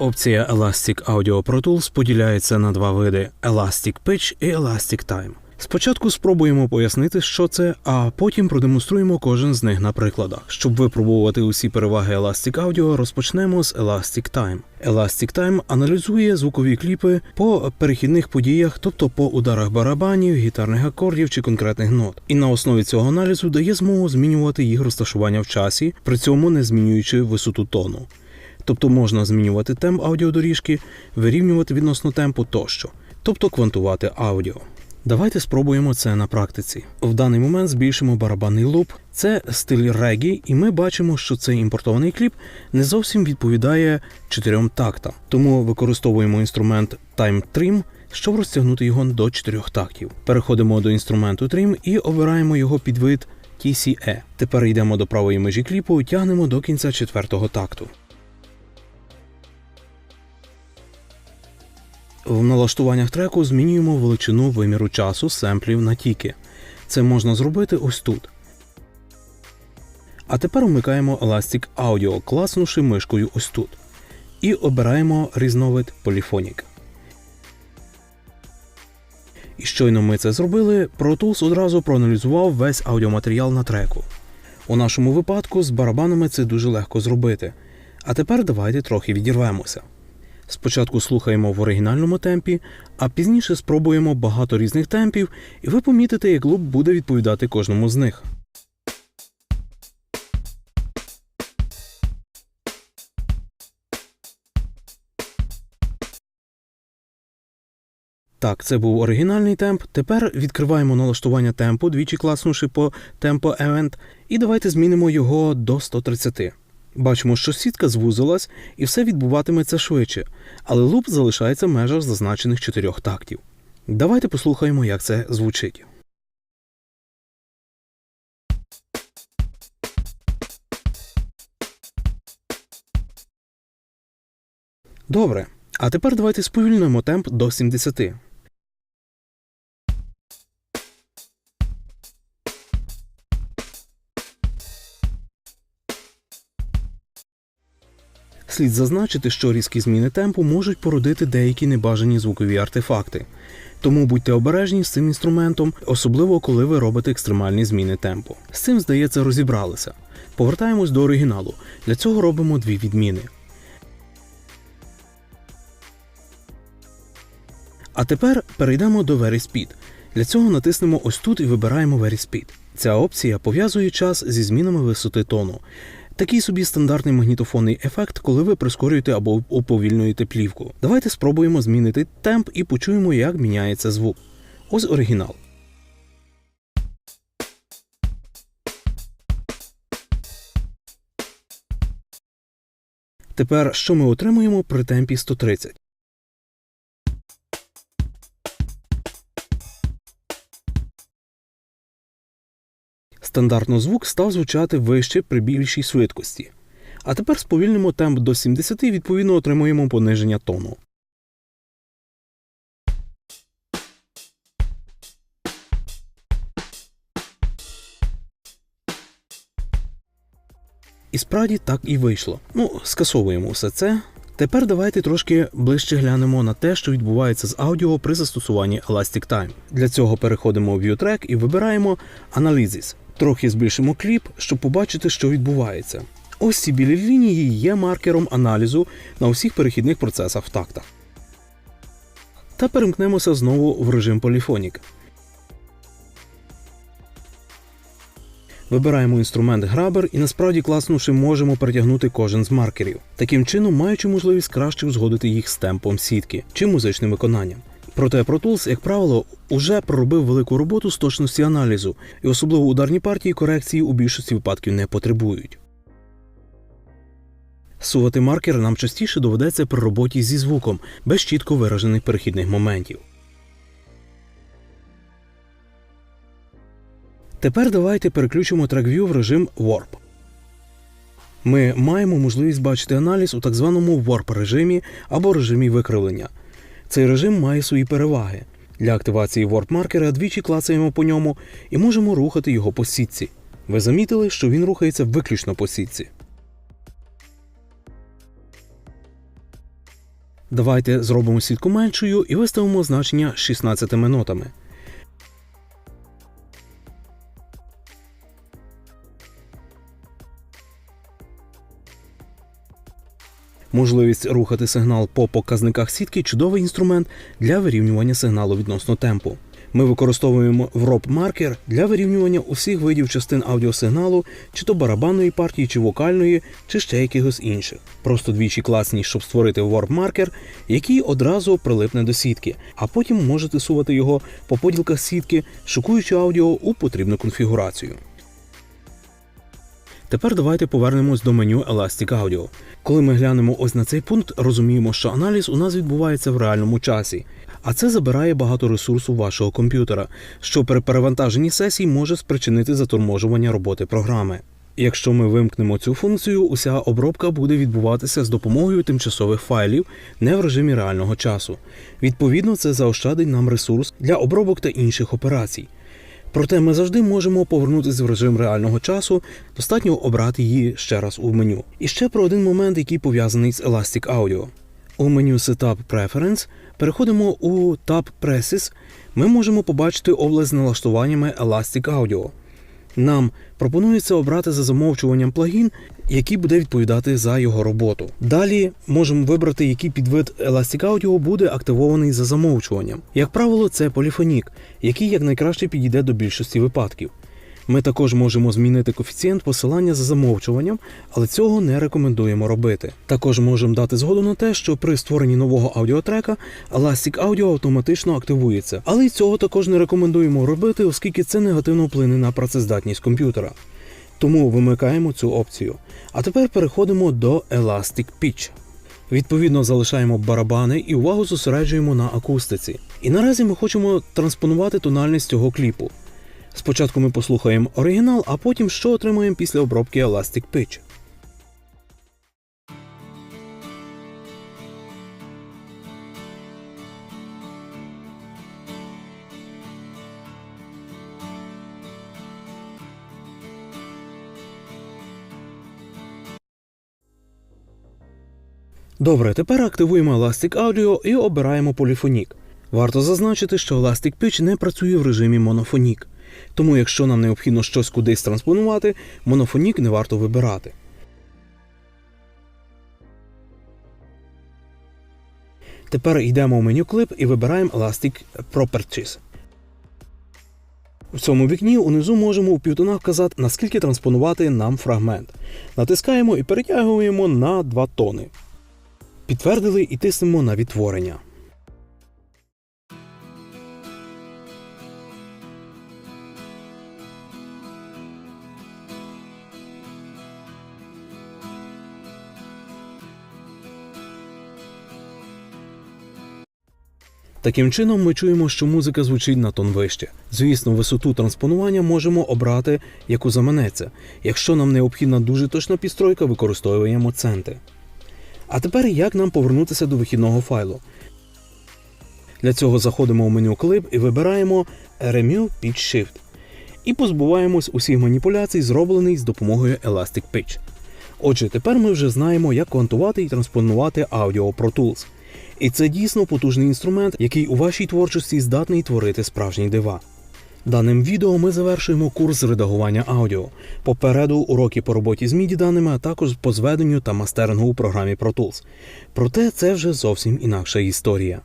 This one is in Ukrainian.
Опція Elastic Audio Pro Tools поділяється на два види: Elastic Pitch і Elastic Time. Спочатку спробуємо пояснити, що це, а потім продемонструємо кожен з них на прикладах. Щоб випробувати усі переваги Elastic Audio, розпочнемо з Elastic Time. Elastic Time аналізує звукові кліпи по перехідних подіях, тобто по ударах барабанів, гітарних акордів чи конкретних нот. І на основі цього аналізу дає змогу змінювати їх розташування в часі, при цьому не змінюючи висоту тону. Тобто можна змінювати темп аудіодоріжки, вирівнювати відносно темпу тощо, тобто квантувати аудіо. Давайте спробуємо це на практиці. В даний момент збільшимо барабанний луп. Це стиль регі, і ми бачимо, що цей імпортований кліп не зовсім відповідає чотирьом тактам. Тому використовуємо інструмент Time Trim, щоб розтягнути його до чотирьох тактів. Переходимо до інструменту Trim і обираємо його підвид TCE. Тепер йдемо до правої межі кліпу тягнемо до кінця четвертого такту. В налаштуваннях треку змінюємо величину виміру часу семплів на тіки. Це можна зробити ось тут. А тепер вмикаємо Elastic Audio, класнувши мишкою ось тут. І обираємо різновид Polyphonic. І щойно ми це зробили, Pro Tools одразу проаналізував весь аудіоматеріал на треку. У нашому випадку з барабанами це дуже легко зробити. А тепер давайте трохи відірвемося. Спочатку слухаємо в оригінальному темпі, а пізніше спробуємо багато різних темпів, і ви помітите, як луп буде відповідати кожному з них. Так, це був оригінальний темп. Тепер відкриваємо налаштування темпу, двічі класнувши по темпо Event, і давайте змінимо його до 130. Бачимо, що сітка звузилась і все відбуватиметься швидше, але луп залишається в межах зазначених чотирьох тактів. Давайте послухаємо, як це звучить. Добре. А тепер давайте сповільнимо темп до 70. Слід зазначити, що різкі зміни темпу можуть породити деякі небажані звукові артефакти. Тому будьте обережні з цим інструментом, особливо коли ви робите екстремальні зміни темпу. З цим, здається, розібралися. Повертаємось до оригіналу. Для цього робимо дві відміни. А тепер перейдемо до Very Speed. Для цього натиснемо ось тут і вибираємо Very Speed. Ця опція пов'язує час зі змінами висоти тону. Такий собі стандартний магнітофонний ефект, коли ви прискорюєте або уповільнюєте плівку. Давайте спробуємо змінити темп і почуємо, як міняється звук. Ось оригінал. Тепер що ми отримуємо при темпі 130? Стандартно звук став звучати вище при більшій швидкості. А тепер сповільнимо темп до 70 і відповідно отримуємо пониження тону. І справді так і вийшло. Ну, скасовуємо все це. Тепер давайте трошки ближче глянемо на те, що відбувається з аудіо при застосуванні Elastic Time. Для цього переходимо в View Track і вибираємо Analysis. Трохи збільшимо кліп, щоб побачити, що відбувається. Ось ці білі лінії є маркером аналізу на усіх перехідних процесах в тактах. Та перемкнемося знову в режим Polyphonic. Вибираємо інструмент Grabber і насправді класнувши можемо перетягнути кожен з маркерів, таким чином маючи можливість краще узгодити їх з темпом сітки чи музичним виконанням. Проте Pro Tools, як правило, уже проробив велику роботу з точності аналізу, і особливо ударні партії корекції у більшості випадків не потребують. Сувати маркер нам частіше доведеться при роботі зі звуком без чітко виражених перехідних моментів. Тепер давайте переключимо TrackView в режим Warp. Ми маємо можливість бачити аналіз у так званому Warp режимі або режимі викривлення. Цей режим має свої переваги. Для активації Warp маркера двічі клацаємо по ньому і можемо рухати його по сітці. Ви замітили, що він рухається виключно по сітці. Давайте зробимо сітку меншою і виставимо значення 16 нотами. Можливість рухати сигнал по показниках сітки чудовий інструмент для вирівнювання сигналу відносно темпу. Ми використовуємо вроб маркер для вирівнювання усіх видів частин аудіосигналу, чи то барабанної партії, чи вокальної, чи ще якихось інших. Просто двічі класні, щоб створити вроб маркер, який одразу прилипне до сітки, а потім можете сувати його по поділках сітки, шукуючи аудіо у потрібну конфігурацію. Тепер давайте повернемось до меню Elastic Audio. Коли ми глянемо ось на цей пункт, розуміємо, що аналіз у нас відбувається в реальному часі, а це забирає багато ресурсу вашого комп'ютера, що при перевантаженні сесій може спричинити заторможування роботи програми. Якщо ми вимкнемо цю функцію, уся обробка буде відбуватися з допомогою тимчасових файлів не в режимі реального часу. Відповідно, це заощадить нам ресурс для обробок та інших операцій. Проте ми завжди можемо повернутися в режим реального часу, достатньо обрати її ще раз у меню. І ще про один момент, який пов'язаний з Elastic Audio. У меню Setup Preference переходимо у Tab Presses. Ми можемо побачити область з налаштуваннями Elastic Audio. Нам пропонується обрати за замовчуванням плагін, який буде відповідати за його роботу. Далі можемо вибрати, який підвид Elastic Audio буде активований за замовчуванням. Як правило, це поліфонік, який якнайкраще підійде до більшості випадків. Ми також можемо змінити коефіцієнт посилання за замовчуванням, але цього не рекомендуємо робити. Також можемо дати згоду на те, що при створенні нового аудіотрека Elastic Audio автоматично активується, але й цього також не рекомендуємо робити, оскільки це негативно вплине на працездатність комп'ютера. Тому вимикаємо цю опцію. А тепер переходимо до Elastic Pitch. Відповідно, залишаємо барабани і увагу зосереджуємо на акустиці. І наразі ми хочемо транспонувати тональність цього кліпу. Спочатку ми послухаємо оригінал, а потім що отримаємо після обробки Elastic Pitch. Добре, тепер активуємо Elastic Audio і обираємо поліфонік. Варто зазначити, що Elastic Pitch не працює в режимі монофонік. Тому, якщо нам необхідно щось кудись транспонувати, монофонік не варто вибирати. Тепер йдемо в меню клип і вибираємо Elastic Properties. В цьому вікні унизу можемо у півтона вказати, наскільки транспонувати нам фрагмент. Натискаємо і перетягуємо на 2 тони. Підтвердили і тиснемо на відтворення. Таким чином, ми чуємо, що музика звучить на тон вище. Звісно, висоту транспонування можемо обрати, яку заманеться. Якщо нам необхідна дуже точна підстройка, використовуємо центи. А тепер як нам повернутися до вихідного файлу? Для цього заходимо в меню Clip і вибираємо Remove Pitch Shift. І позбуваємось усіх маніпуляцій, зроблених з допомогою Elastic Pitch. Отже, тепер ми вже знаємо, як квантувати і транспонувати аудіо Pro Tools. І це дійсно потужний інструмент, який у вашій творчості здатний творити справжні дива. Даним відео ми завершуємо курс редагування аудіо. Попереду уроки по роботі з міді даними, а також по зведенню та мастерингу у програмі Pro Tools. Проте це вже зовсім інакша історія.